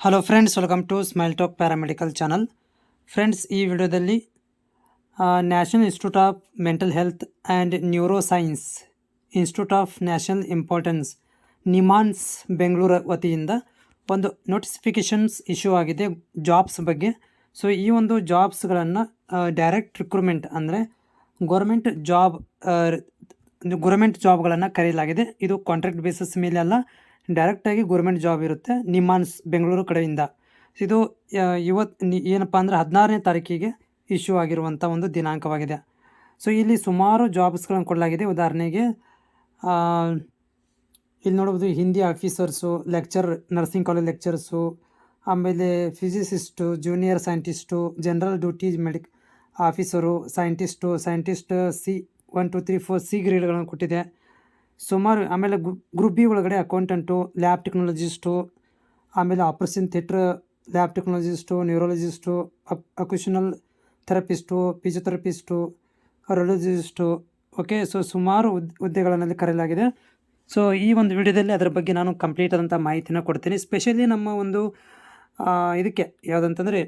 Hello friends welcome to Smile Talk paramedical channel friends ಈ ವಿಡಿಯೋದಲ್ಲಿ National Institute of Mental Health and Neuroscience institute of national importance NIMHANS Bengaluru ವತಿಯಿಂದ ಒಂದು notifications issue ಆಗಿದೆ jobs ಬಗ್ಗೆ. So ಈ ಒಂದು ಜಾಬ್ಸ್ಗಳನ್ನು ಡೈರೆಕ್ಟ್ ರಿಕ್ರೂಟ್ಮೆಂಟ್ ಅಂದರೆ ಗೌರ್ಮೆಂಟ್ ಜಾಬ್ ಗೌರ್ಮೆಂಟ್ ಜಾಬ್ಗಳನ್ನು ಕರೆಯಲಾಗಿದೆ ಇದು ಕಾಂಟ್ರಾಕ್ಟ್ ಬೇಸಿಸ್ ಮೇಲೆ ಅಲ್ಲ ಡೈರೆಕ್ಟಾಗಿ ಗೌರ್ಮೆಂಟ್ ಜಾಬ್ ಇರುತ್ತೆ ನಿಮಾನ್ಸ್ ಬೆಂಗಳೂರು ಕಡೆಯಿಂದ. ಇದು ಇವತ್ತು ಏನಪ್ಪ ಅಂದರೆ ಹದಿನಾರನೇ ತಾರೀಕಿಗೆ ಇಶ್ಯೂ ಆಗಿರುವಂಥ ಒಂದು ದಿನಾಂಕವಾಗಿದೆ. ಸೊ, ಇಲ್ಲಿ ಸುಮಾರು ಜಾಬ್ಸ್ಗಳನ್ನು ಕೊಡಲಾಗಿದೆ. ಉದಾಹರಣೆಗೆ ಇಲ್ಲಿ ನೋಡ್ಬೋದು Hindi officers, lecture, nursing college lecturers, ಆಮೇಲೆ physicist, junior scientist, general duty medic officer, scientist, scientist C one two three four C ಗ್ರೇಡ್ಗಳನ್ನು ಕೊಟ್ಟಿದೆ. ಸುಮಾರು ಆಮೇಲೆ ಗ್ರೂಪ್ ಬಿ ಒಳಗಡೆ ಅಕೌಂಟೆಂಟು ಲ್ಯಾಬ್ ಟೆಕ್ನಾಲಜಿಸ್ಟು ಆಮೇಲೆ operation theatre lab technologist neurologist up occupational therapist physiotherapist ರೋಲಜಿಸ್ಟು okay so ಸುಮಾರು ಹುದ್ ಹುದ್ದೆಗಳಲ್ಲಿ ಕರೆಯಲಾಗಿದೆ. So ಈ ಒಂದು ವಿಡಿಯೋದಲ್ಲಿ ಅದರ ಬಗ್ಗೆ ನಾನು ಕಂಪ್ಲೀಟ್ ಆದಂಥ ಮಾಹಿತಿನ ಕೊಡ್ತೀನಿ. ಸ್ಪೆಷಲಿ ನಮ್ಮ ಒಂದು ಇದಕ್ಕೆ ಯಾವುದಂತಂದರೆ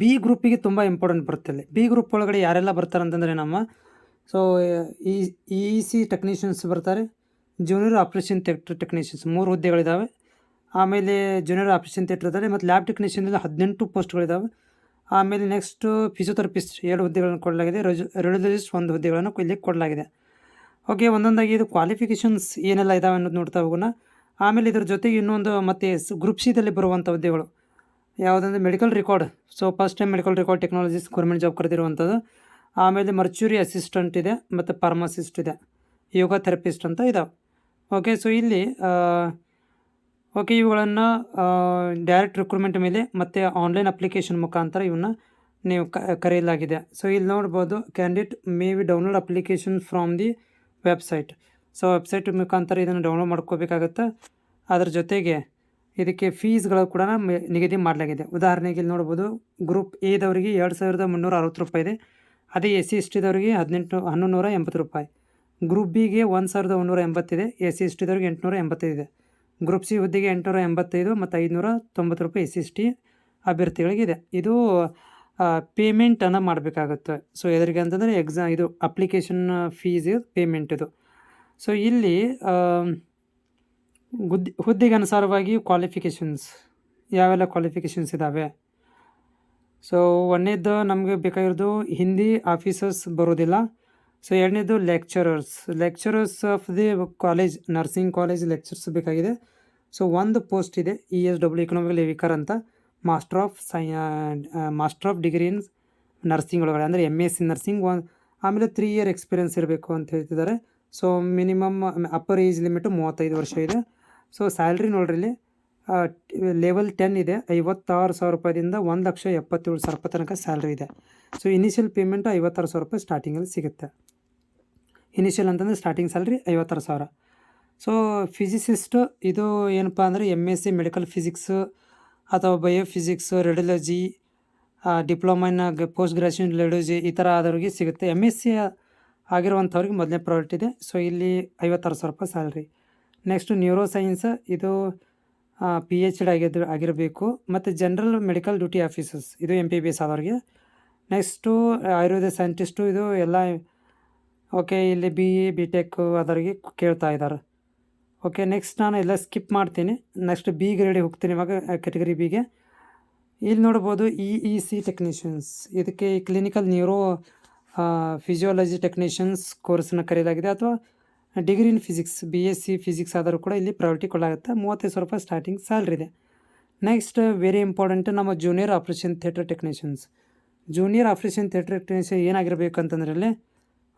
ಬಿ ಗ್ರೂಪಿಗೆ ತುಂಬ ಇಂಪಾರ್ಟೆಂಟ್ ಬರುತ್ತೆ ಬಿ ಗ್ರೂಪ್ ಒಳಗಡೆ ಯಾರೆಲ್ಲ ಬರ್ತಾರೆ ಅಂತಂದರೆ ನಮ್ಮ so E E C technicians ಬರ್ತಾರೆ. ಜೂನಿಯರ್ ಆಪ್ರೇಷನ್ ಥಿಯೇಟ್ರ್ ಟೆಕ್ನಿಷಿಯನ್ಸ್ ಮೂರು ಹುದ್ದೆಗಳಿದ್ದಾವೆ ಆಮೇಲೆ ಜೂನಿಯರ್ ಆಪ್ರೇಷನ್ ಥಿಯೇಟ್ರದಲ್ಲಿ ಮತ್ತು ಲ್ಯಾಬ್ ಟೆಕ್ನಿಷಿಯನಲ್ಲಿ ಹದಿನೆಂಟು ಪೋಸ್ಟ್ಗಳಿದ್ದಾವೆ ಆಮೇಲೆ ನೆಕ್ಸ್ಟು ಫಿಸಿಯೋಥೆರಪಿಸ್ಟ್ ಎರಡು ಹುದ್ದೆಗಳನ್ನು ಕೊಡಲಾಗಿದೆ. ರೆಜು ರೆಡಿಯೋಲಜಿಸ್ಟ್ ಒಂದು ಹುದ್ದೆಗಳನ್ನು ಇಲ್ಲಿ ಕೊಡಲಾಗಿದೆ. ಓಕೆ ಒಂದೊಂದಾಗಿ ಇದು ಕ್ವಾಲಿಫಿಕೇಷನ್ಸ್ ಏನೆಲ್ಲ ಇದಾವೆ ಅನ್ನೋದು ನೋಡ್ತಾ ಹೋಗೋಣ. ಆಮೇಲೆ ಇದ್ರ ಜೊತೆಗೆ ಇನ್ನೊಂದು ಮತ್ತು ಗ್ರೂಪ್ ಸಿದಲ್ಲಿ ಬರುವಂಥ ಹುದ್ದೆಗಳು. ಯಾವುದಂದ್ರೆ medical record so first time medical record technologies government job ಕರೆದಿರುವಂಥದ್ದು. ಆಮೇಲೆ ಮರ್ಚುರಿ ಅಸಿಸ್ಟೆಂಟ್ ಇದೆ, ಮತ್ತು ಫಾರ್ಮಸಿಸ್ಟ್ ಇದೆ ಯೋಗ ಥೆರಪಿಸ್ಟ್ ಅಂತ ಇದಾವೆ. ಓಕೆ ಸೊ ಇಲ್ಲಿ ಓಕೆ ಇವುಗಳನ್ನು ಡೈರೆಕ್ಟ್ ರಿಕ್ರೂಟ್ಮೆಂಟ್ ಮೇಲೆ ಮತ್ತು ಆನ್ಲೈನ್ ಅಪ್ಲಿಕೇಶನ್ ಮುಖಾಂತರ ಇವನ್ನ ನೀವು ಕರೆಯಲಾಗಿದೆ. ಸೊ ಇಲ್ಲಿ ನೋಡ್ಬೋದು candidate may be download application from the website so website ಮುಖಾಂತರ ಇದನ್ನು ಡೌನ್ಲೋಡ್ ಮಾಡ್ಕೋಬೇಕಾಗತ್ತೆ. ಅದರ ಜೊತೆಗೆ ಇದಕ್ಕೆ ಫೀಸ್ಗಳು ಕೂಡ ನಿಗದಿ ಮಾಡಲಾಗಿದೆ. ಉದಾಹರಣೆಗೆ ಇಲ್ಲಿ ನೋಡ್ಬೋದು ಗ್ರೂಪ್ ಎದವರಿಗೆ ಎರಡು ಸಾವಿರದ ಮುನ್ನೂರ ಅರವತ್ತು ರೂಪಾಯಿ ಇದೆ. ಅದೇ ಎಸ್ ಸಿ ಎಸ್ ಟಿದವ್ರಿಗೆ ಹದಿನೆಂಟು ಹನ್ನೊಂದು ಎಂಬತ್ತು ರೂಪಾಯಿ. ಗ್ರೂಪ್ ಬಿಗೆ ಒಂದು ಸಾವಿರದ ಒಂದೂರ ಎಂಬತ್ತಿದೆ. ಎಸ್ ಸಿ ಎಸ್ ಟಿದವ್ರಿಗೆ ಎಂಟುನೂರ ಎಂಬತ್ತೈದು. ಇದೆ ಗ್ರೂಪ್ ಸಿ ಹುದ್ದೆಗೆ ಎಂಟುನೂರ ಎಂಬತ್ತೈದು ಮತ್ತು ಐದುನೂರ ತೊಂಬತ್ತು ರೂಪಾಯಿ ಎಸ್ ಸಿ ಎಸ್ ಟಿ ಅಭ್ಯರ್ಥಿಗಳಿಗಿದೆ ಇದು ಪೇಮೆಂಟನ್ನು ಮಾಡಬೇಕಾಗುತ್ತೆ. ಸೊ ಎದರಿಗೆ ಅಂತಂದರೆ ಎಕ್ಸಾಮ್ ಇದು ಅಪ್ಲಿಕೇಶನ್ ಫೀಸ್ ಪೇಮೆಂಟ್ ಇದು. ಸೊ ಇಲ್ಲಿ ಗುದ್ದೆ ಹುದ್ದೆಗೆ ಅನುಸಾರವಾಗಿ ಕ್ವಾಲಿಫಿಕೇಷನ್ಸ್ ಯಾವೆಲ್ಲ ಕ್ವಾಲಿಫಿಕೇಷನ್ಸ್ ಇದ್ದಾವೆ ಸೊ ಒಂದನೇದು ನಮಗೆ ಬೇಕಾಗಿರೋದು ಹಿಂದಿ ಆಫೀಸರ್ಸ್ ಬರೋದಿಲ್ಲ. ಸೊ ಎರಡನೇದು lecturers lecturers of the college nursing college lectures ಬೇಕಾಗಿದೆ. ಸೊ ಒಂದು ಪೋಸ್ಟ್ ಇದೆ ಇ ಎಸ್ ಡಬ್ಲ್ಯೂ ಇಕನಾಮಿಕ್ ಲೇವಿಕರ್ ಅಂತ. ಮಾಸ್ಟರ್ ಆಫ್ ಸೈ master of degree in nursing ಒಳಗಡೆ. ಅಂದರೆ M S C nursing one ಆಮೇಲೆ ತ್ರೀ ಇಯರ್ ಎಕ್ಸ್ಪೀರಿಯನ್ಸ್ ಇರಬೇಕು ಅಂತ ಹೇಳ್ತಿದ್ದಾರೆ. So minimum upper age limit ಮೂವತ್ತೈದು ವರ್ಷ ಇದೆ. ಸೊ ಸ್ಯಾಲ್ರಿ ನೋಡ್ರಿ ಇಲ್ಲಿ. ಲೆವೆಲ್ ಟೆನ್ ಇದೆ. ಐವತ್ತಾರು ಸಾವಿರ ರೂಪಾಯಿಂದ ಒಂದು ಲಕ್ಷ ಎಪ್ಪತ್ತೇಳು ಸಾವಿರ ರೂಪಾಯಿ ತನಕ ಸ್ಯಾಲ್ರಿ ಇದೆ. ಸೊ ಇನಿಷಿಯಲ್ ಪೇಮೆಂಟು ಐವತ್ತಾರು ಸಾವಿರ ರೂಪಾಯಿ ಸ್ಟಾರ್ಟಿಂಗಲ್ಲಿ ಸಿಗುತ್ತೆ. ಇನಿಷಿಯಲ್ ಅಂತಂದರೆ ಸ್ಟಾರ್ಟಿಂಗ್ ಸ್ಯಾಲ್ರಿ ಐವತ್ತಾರು ಸಾವಿರ. ಸೊ ಫಿಸಿಸಿಸ್ಟು ಇದು ಏನಪ್ಪ ಅಂದರೆ M S C medical physics ಅಥವಾ biophysics radiology diploma in post graduation radiology ಈ ಥರ ಆದವ್ರಿಗೆ ಸಿಗುತ್ತೆ. ಎಂ ಎಸ್ ಸಿ ಆಗಿರುವಂಥವ್ರಿಗೆ ಮೊದಲನೇ ಪ್ರಾಡಕ್ಟ್ ಇದೆ. ಸೊ ಇಲ್ಲಿ ಐವತ್ತಾರು ಸಾವಿರ ರೂಪಾಯಿ ಸ್ಯಾಲ್ರಿ ನೆಕ್ಸ್ಟು ನ್ಯೂರೋ ಸೈನ್ಸ್ ಇದು ಪಿ ಎಚ್ ಡಿ ಆಗಿದ್ದು ಆಗಿರಬೇಕು. ಮತ್ತು ಜನರಲ್ ಮೆಡಿಕಲ್ ಡ್ಯೂಟಿ ಆಫೀಸರ್ಸ್ ಇದು ಎಂ ಪಿ ಬಿ ಎಸ್ ಆದವ್ರಿಗೆ. ನೆಕ್ಸ್ಟು ಆಯುರ್ವೇದ ಸೈಂಟಿಸ್ಟು ಇದು ಎಲ್ಲ ಓಕೆ ಇಲ್ಲಿ ಬಿ ಇ ಬಿ ಟೆಕ್ ಅದರಿಗೆ ಕೇಳ್ತಾ ಇದ್ದಾರೆ ಓಕೆ ನೆಕ್ಸ್ಟ್ ನಾನು ಎಲ್ಲ ಸ್ಕಿಪ್ ಮಾಡ್ತೀನಿ. ನೆಕ್ಸ್ಟ್ ಬಿ ಗ್ರೇಡಿಗೆ ಹೋಗ್ತೀನಿ ಇವಾಗ ಕೆಟಗರಿ ಬಿಗೆ ಇಲ್ಲಿ ನೋಡ್ಬೋದು ಇ ಇ ಸಿ ಟೆಕ್ನಿಷಿಯನ್ಸ್ ಇದಕ್ಕೆ ಕ್ಲಿನಿಕಲ್ ನ್ಯೂರೋ ಫಿಸಿಯೋಲಜಿ ಟೆಕ್ನಿಷಿಯನ್ಸ್ ಕೋರ್ಸನ್ನ ಕರೆಯಲಾಗಿದೆ ಅಥವಾ degree in physics, B S C physics ಆದರೂ ಕೂಡ ಇಲ್ಲಿ ಪ್ರಯಾರಿಟಿ ಕೊಡಲಾಗುತ್ತೆ ಮೂವತ್ತೈದು ಸಾವಿರ ರೂಪಾಯಿ ಸ್ಟಾರ್ಟಿಂಗ್ ಸ್ಯಾಲ್ರಿ ಇದೆ. ನೆಕ್ಸ್ಟ್ ವೆರಿ ಇಂಪಾರ್ಟೆಂಟ್ ನಮ್ಮ junior operation theatre technicians junior operation theatre technician ಏನಾಗಿರಬೇಕು ಅಂತಂದ್ರೆ ಇಲ್ಲಿ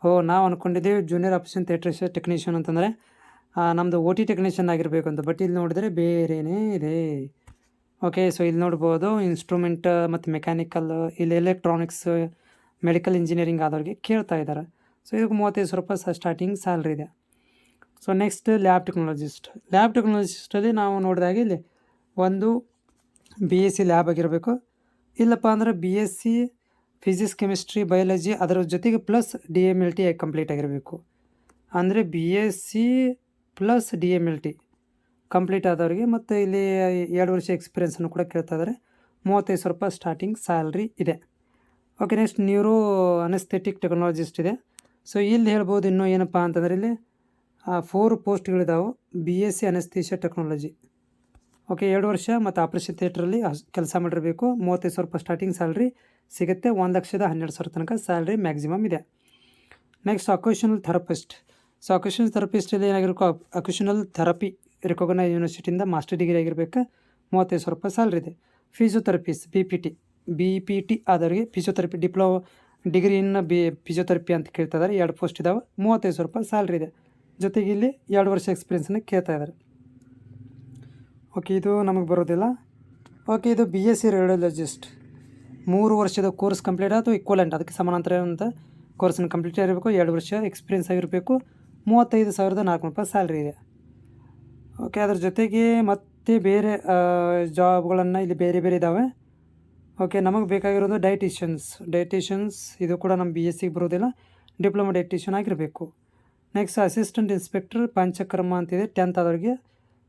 ಓ, ನಾವು ಅಂದ್ಕೊಂಡಿದ್ದೇವೆ ಜೂನಿಯರ್ ಆಪ್ರೇಷನ್ ಥಿಯೇಟರ್ ಟೆಕ್ನಿಷಿಯನ್ ಅಂತಂದರೆ ನಮ್ಮದು ಓ ಟಿ ಟೆಕ್ನಿಷಿಯನ್ ಆಗಿರಬೇಕು ಅಂತ ಬಟ್ ಇಲ್ಲಿ ನೋಡಿದ್ರೆ ಬೇರೆಯೇ ಇದೆ. ಓಕೆ ಸೊ ಇಲ್ಲಿ ನೋಡ್ಬೋದು ಇನ್ಸ್ಟ್ರೂಮೆಂಟ್ ಮತ್ತು ಮೆಕ್ಯಾನಿಕಲ್ ಇಲ್ಲಿ ಎಲೆಕ್ಟ್ರಾನಿಕ್ಸ್ ಮೆಡಿಕಲ್ ಇಂಜಿನಿಯರಿಂಗ್ ಆದವ್ರಿಗೆ ಕೇಳ್ತಾ ಇದ್ದಾರೆ. ಸೊ ಇದಕ್ಕೆ ಮೂವತ್ತೈದು ಸಾವಿರ ರೂಪಾಯಿ ಸ್ಟಾರ್ಟಿಂಗ್ ಸ್ಯಾಲ್ರಿ ಇದೆ. So next lab technologist lab ಟೆಕ್ನಾಲಜಿಸ್ಟಲ್ಲಿ ನಾವು ನೋಡಿದಾಗ ಇಲ್ಲಿ ಒಂದು ಬಿ ಎಸ್ ಸಿ ಲ್ಯಾಬ್ ಆಗಿರಬೇಕು. ಇಲ್ಲಪ್ಪ ಅಂದರೆ B S C physics chemistry biology ಅದರ ಜೊತೆಗೆ plus D M L T complete ಆಗಿರಬೇಕು. ಅಂದರೆ B S C plus D M L T complete ಆದವರಿಗೆ ಮತ್ತು ಇಲ್ಲಿ ಎರಡು ವರ್ಷ ಎಕ್ಸ್ಪೀರಿಯೆನ್ಸನ್ನು ಕೂಡ ಕೇಳ್ತಾ ಇದ್ದಾರೆ ಮೂವತ್ತೈದು ಸಾವಿರ ರೂಪಾಯಿ ಸ್ಟಾರ್ಟಿಂಗ್ ಸ್ಯಾಲ್ರಿ ಇದೆ. Okay next neuro anaesthetic technologist ಇದೆ. ಸೊ ಇಲ್ಲಿ ಹೇಳ್ಬೋದು ಇನ್ನೂ ಏನಪ್ಪ ಅಂತಂದರೆ ಇಲ್ಲಿ four ಪೋಸ್ಟ್ಗಳಿದಾವೆ B S C anaesthesia technology okay ಎರಡು ವರ್ಷ ಮತ್ತು ಆಪ್ರೇಷನ್ ಥಿಯೇಟ್ರಲ್ಲಿ ಕೆಲಸ ಮಾಡಿರಬೇಕು. ಮೂವತ್ತೈದು ಸಾವಿರ ರೂಪಾಯಿ ಸ್ಟಾರ್ಟಿಂಗ್ ಸ್ಯಾಲ್ರಿ ಸಿಗುತ್ತೆ. ಒಂದು ಲಕ್ಷದ ಹನ್ನೆರಡು ಸಾವಿರ ತನಕ ಸ್ಯಾಲ್ರಿ ಮ್ಯಾಕ್ಸಿಮಮ್ ಇದೆ. Next occupational therapist so occupational ಥೆರಪಿಸ್ಟಲ್ಲಿ ಏನಾಗಿರಬೇಕು? ಅಕ್ಯೂಷನಲ್ ಥೆರಪಿ ರಿಕಗ್ನೈಸ್ ಯೂನಿವರ್ಸಿಟಿಯಿಂದ ಮಾಸ್ಟರ್ ಡಿಗ್ರಿ ಆಗಿರಬೇಕು. ಮೂವತ್ತೈದು ಸಾವಿರ ರೂಪಾಯಿ ಸ್ಯಾಲ್ರಿ ಇದೆ. Physiotherapist B P T B P T ಆದವರಿಗೆ physiotherapy ಡಿಪ್ಲೊ ಡಿಗ್ರಿ ಇನ್ ಬಿ ಫಿಸಿಯೋಥೆರಪಿ ಅಂತ ಕೇಳ್ತಾ ಇದ್ದಾರೆ ಎರಡು ಪೋಸ್ಟ್ ಇದಾವೆ. ಮೂವತ್ತೈದು ಸಾವಿರ ರೂಪಾಯಿ ಸ್ಯಾಲ್ರಿ ಇದೆ. ಜೊತೆಗೆ ಇಲ್ಲಿ ಎರಡು ವರ್ಷ ಎಕ್ಸ್ಪೀರಿಯನ್ಸನ್ನು ಕೇಳ್ತಾ ಇದ್ದಾರೆ. ಓಕೆ ಇದು ನಮಗೆ ಬರೋದಿಲ್ಲ. ಓಕೆ ಇದು ಬಿ ಎಸ್ ಸಿ ರೇಡಿಯೋಲಜಿಸ್ಟ್ ಮೂರು ವರ್ಷದ ಕೋರ್ಸ್ ಕಂಪ್ಲೀಟ್ ಅಥವಾ ಈಕ್ವಲೆಂಟ್ ಅದಕ್ಕೆ ಸಮಾನಾಂತರ ಅಂತ ಕೋರ್ಸನ್ನು ಕಂಪ್ಲೀಟ್ ಆಗಿರಬೇಕು, ಎರಡು ವರ್ಷ ಎಕ್ಸ್ಪೀರಿಯನ್ಸ್ ಆಗಿರಬೇಕು. ಮೂವತ್ತೈದು ಸಾವಿರದ ನಾಲ್ಕುನೂರು ರೂಪಾಯಿ ಸ್ಯಾಲ್ರಿ ಇದೆ. ಓಕೆ ಅದ್ರ ಜೊತೆಗೆ ಮತ್ತೆ ಬೇರೆ ಜಾಬ್ಗಳನ್ನು ಇಲ್ಲಿ ಬೇರೆ ಬೇರೆ ಇದ್ದಾವೆ ಓಕೆ ನಮಗೆ ಬೇಕಾಗಿರೋದು ಡೈಟಿಷಿಯನ್ಸ್ ಡೈಟಿಷಿಯನ್ಸ್ ಇದು ಕೂಡ ನಮ್ಮ ಬಿ ಎಸ್ ಸಿಗೆ ಬರೋದಿಲ್ಲ. ಡಿಪ್ಲೊಮಾ ಡೈಟಿಷಿಯನ್ ಆಗಿರಬೇಕು. ನೆಕ್ಸ್ಟ್ ಅಸಿಸ್ಟೆಂಟ್ ಇನ್ಸ್ಪೆಕ್ಟರ್ ಪಂಚಕ್ರಮ ಅಂತಿದೆ. ಟೆಂತ್ ಆದವ್ರಿಗೆ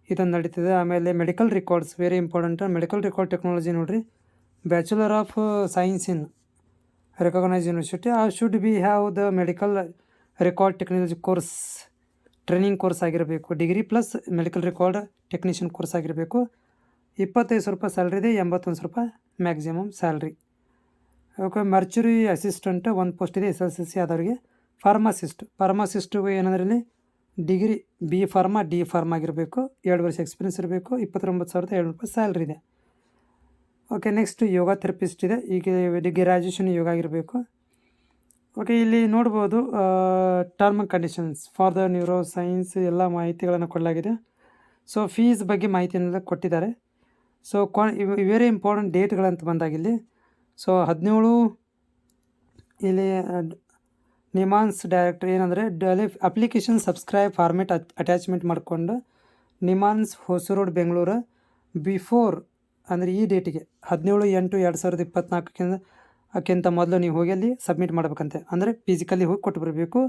ಇದೊಂದು ನಡೀತಿದೆ. ಆಮೇಲೆ medical records very important medical record technology ನೋಡಿರಿ. Bachelor of science in recognise university ಆ should be have the medical record technology course training course ಆಗಿರಬೇಕು. Degree plus medical record technician course ಆಗಿರಬೇಕು. ಇಪ್ಪತ್ತೈದು ಸಾವಿರ ರೂಪಾಯಿ ಸ್ಯಾಲ್ರಿ ಇದೆ. ಎಂಬತ್ತೊಂದು ಸಾವಿರ ರೂಪಾಯಿ maximum salary okay mortuary assistant ಒಂದು ಪೋಸ್ಟ್ ಇದೆ. ಎಸ್ ಎಲ್ ಸಿ ಸಿ ಆದವರಿಗೆ. ಫಾರ್ಮಸಿಸ್ಟ್ ಫಾರ್ಮಸಿಸ್ಟು ಏನಂದ್ರೆ ಇಲ್ಲಿ degree B pharma D pharm ಆಗಿರಬೇಕು. ಎರಡು ವರ್ಷ ಎಕ್ಸ್ಪೀರಿಯನ್ಸ್ ಇರಬೇಕು. ಇಪ್ಪತ್ತೊಂಬತ್ತು ಸಾವಿರದ ಏಳು ರೂಪಾಯಿ ಸ್ಯಾಲ್ರಿ ಇದೆ. ಓಕೆ ನೆಕ್ಸ್ಟ್ ಯೋಗ ಥೆರಪಿಸ್ಟ್ ಇದೆ. ಈಗ ಗ್ರ್ಯಾಜುಯೇಷನ್ ಯೋಗ ಆಗಿರಬೇಕು. ಓಕೆ ಇಲ್ಲಿ ನೋಡ್ಬೋದು term conditions for the neuroscience ಎಲ್ಲ ಮಾಹಿತಿಗಳನ್ನು ಕೊಡಲಾಗಿದೆ. ಸೊ ಫೀಸ್ ಬಗ್ಗೆ ಮಾಹಿತಿಯನ್ನೆಲ್ಲ ಕೊಟ್ಟಿದ್ದಾರೆ. ಸೊ ಕೊ ವೆರಿ ಇಂಪಾರ್ಟೆಂಟ್ ಡೇಟ್ಗಳಂತ ಬಂದಾಗಿಲ್ಲಿ ಸೊ ಹದಿನೇಳು, ಇಲ್ಲಿ ನಿಮಾನ್ಸ್ ಡೈರೆಕ್ಟರ್ ಏನಂದರೆ ಡಲಿ ಅಪ್ಲಿಕೇಶನ್ ಸಬ್ಸ್ಕ್ರೈಬ್ ಫಾರ್ಮೆಟ್ ಅಟ್ಯಾಚ್ಮೆಂಟ್ ಮಾಡಿಕೊಂಡು ನಿಮಾನ್ಸ್ ಹೊಸರೋಡ್ ಬೆಂಗಳೂರು ಬಿಫೋರ್ ಅಂದರೆ ಈ ಡೇಟಿಗೆ ಹದಿನೇಳು ಎಂಟು ಎರಡು ಸಾವಿರದ ಇಪ್ಪತ್ತ್ನಾಲ್ಕಕ್ಕಿಂತ ಅಕ್ಕಿಂತ ಮೊದಲು ನೀವು ಹೋಗಿ ಅಲ್ಲಿ ಸಬ್ಮಿಟ್ ಮಾಡಬೇಕಂತೆ. ಅಂದರೆ ಫಿಸಿಕಲಿ ಹೋಗಿ ಕೊಟ್ಟು ಬರಬೇಕು.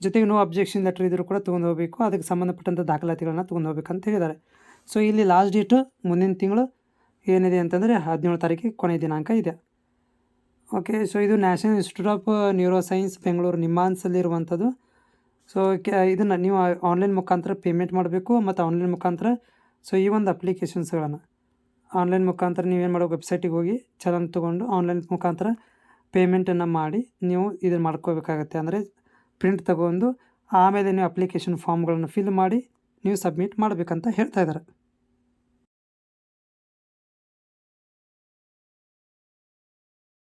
ಜೊತೆಗೆ ನೋ ಅಬ್ಜೆಕ್ಷನ್ ಲೆಟ್ರ್ ಇದ್ದರೂ ಕೂಡ ತೊಗೊಂಡು ಹೋಗಬೇಕು. ಅದಕ್ಕೆ ಸಂಬಂಧಪಟ್ಟಂಥ ದಾಖಲಾತಿಗಳನ್ನ ತೊಗೊಂಡು ಹೋಗ್ಬೇಕಂತ ಹೇಳಿದ್ದಾರೆ. ಸೊ ಇಲ್ಲಿ ಲಾಸ್ಟ್ ಡೇಟು ಮುಂದಿನ ತಿಂಗಳು ಏನಿದೆ ಅಂತಂದರೆ ಹದಿನೇಳು ತಾರೀಕಿಗೆ ಕೊನೆಯ ದಿನಾಂಕ ಇದೆ. ಓಕೆ ಸೊ ಇದು National Institute of Neuroscience Bengaluru ನಿಮ್ಮಾನ್ಸಲ್ಲಿರುವಂಥದ್ದು. So ಇದನ್ನು ನೀವು ಆನ್ಲೈನ್ ಮುಖಾಂತರ ಪೇಮೆಂಟ್ ಮಾಡಬೇಕು ಮತ್ತು ಆನ್ಲೈನ್ ಮುಖಾಂತರ ಸೊ ಈ ಒಂದು ಅಪ್ಲಿಕೇಶನ್ಸ್ಗಳನ್ನು ಆನ್ಲೈನ್ ಮುಖಾಂತರ ನೀವೇನು ಮಾಡೋ ವೆಬ್ಸೈಟಿಗೆ ಹೋಗಿ ಚಲನ್ ತೊಗೊಂಡು ಆನ್ಲೈನ್ ಮುಖಾಂತರ ಪೇಮೆಂಟನ್ನು ಮಾಡಿ ನೀವು ಇದನ್ನು ಮಾಡ್ಕೋಬೇಕಾಗತ್ತೆ. ಅಂದರೆ ಪ್ರಿಂಟ್ ತಗೊಂಡು ಆಮೇಲೆ ನೀವು ಅಪ್ಲಿಕೇಶನ್ ಫಾರ್ಮ್ಗಳನ್ನು ಫಿಲ್ ಮಾಡಿ ನೀವು ಸಬ್ಮಿಟ್ ಮಾಡಬೇಕಂತ ಹೇಳ್ತಾ ಇದ್ದಾರೆ